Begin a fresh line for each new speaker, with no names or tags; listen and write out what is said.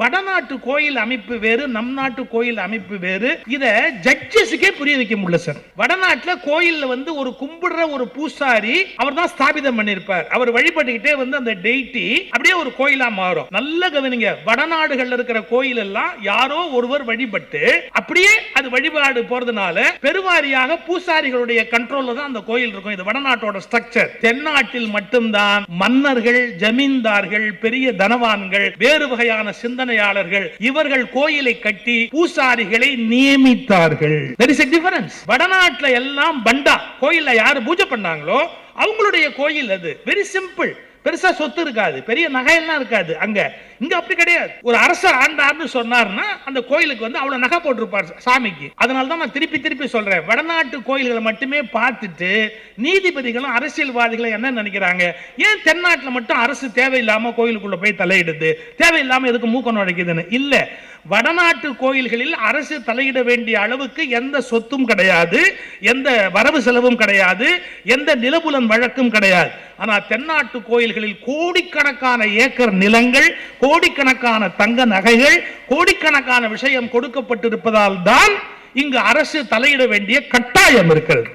வடநாட்டு கோயில் அமைப்பு வேறு நம் நாட்டு கோயில் அமைப்பு வேறு. இத ஜட்ஜஸுக்கே புரிய வைக்க முடியல சார் வடநாட்டுல கோயில்ல வந்து ஒரு கும்பிடுற ஒரு பூசாரி அவர் தான் ஸ்தாபிதம் பண்ணிருப்பார் அவர் வழிபட்டுக்கிட்டே வந்து அந்த டெய்டி அப்படியே ஒரு கோயிலா மாறும். நல்ல கவனிங்க வடநாடுகள்ல இருக்கிற கோயில் எல்லாம் யாரோ ஒருவர் வழிபட்டு அப்படியே அது வழிபாடு போறதுனால பெருவாரியாக பூசாரிகளுடைய கண்ட்ரோல்ல தான் அந்த கோயில் இருக்கும். இது வடநாட்டோட ஸ்ட்ரக்சர் தென்னாட்டில் மட்டும்தான் மன்னர்கள் ஜமீன்தார்கள் பெரிய தனவான்கள் வேறு வகையான சிந்தனை சிந்தனையாளர்கள் இவர்கள் கோயிலை கட்டி பூசாரிகளை நியமித்தார்கள். There is வடநாட்டுல எல்லாம் பண்டா. கோயில்ல யாரு பூஜை பண்ணாங்களோ அவங்களுடைய கோயில் அது. வெரி சிம்பிள் பெருசா சொத்து இருக்காது. பெரிய நகையெல்லாம் இருக்காது அங்க. இங்க அப்படி கிடையாது. ஒரு அரசர் ஆண்டார்னு சொன்னார்னா அந்த கோயிலுக்கு வந்து அவ்வளவு நகை போட்டிருப்பார் சாமிக்கு. அதனால தான் நான் திருப்பி திருப்பி சொல்றேன். வடநாட்டு கோயில்களை மட்டுமே பார்த்துட்டு நீதிபதிகளும் அரசியல்வாதிகளும் என்ன நினைக்கிறாங்க? ஏன் தென்னாட்டில் மட்டும் அரசு தேவையில்லாம கோயிலுக்குள்ள போய் தலையிடுது? தேவையில்லாம எதுக்கு மூக்க நுழைக்குதுன்னு? இல்லை. வடநாட்டு கோயில்களில் அரசு தலையிட வேண்டிய அளவுக்கு எந்த சொத்தும் கிடையாது எந்த வரவு செலவும் கிடையாது எந்த நிலபுலன் வழக்கும் கிடையாது. ஆனால் தென்னாட்டு கோயில்களில் கோடிக்கணக்கான ஏக்கர் நிலங்கள் கோடிக்கணக்கான தங்க நகைகள் கோடிக்கணக்கான விஷயம் கொடுக்கப்பட்டிருப்பதால் தான் இங்கு அரசு தலையிட வேண்டிய கட்டாயம் இருக்கிறது.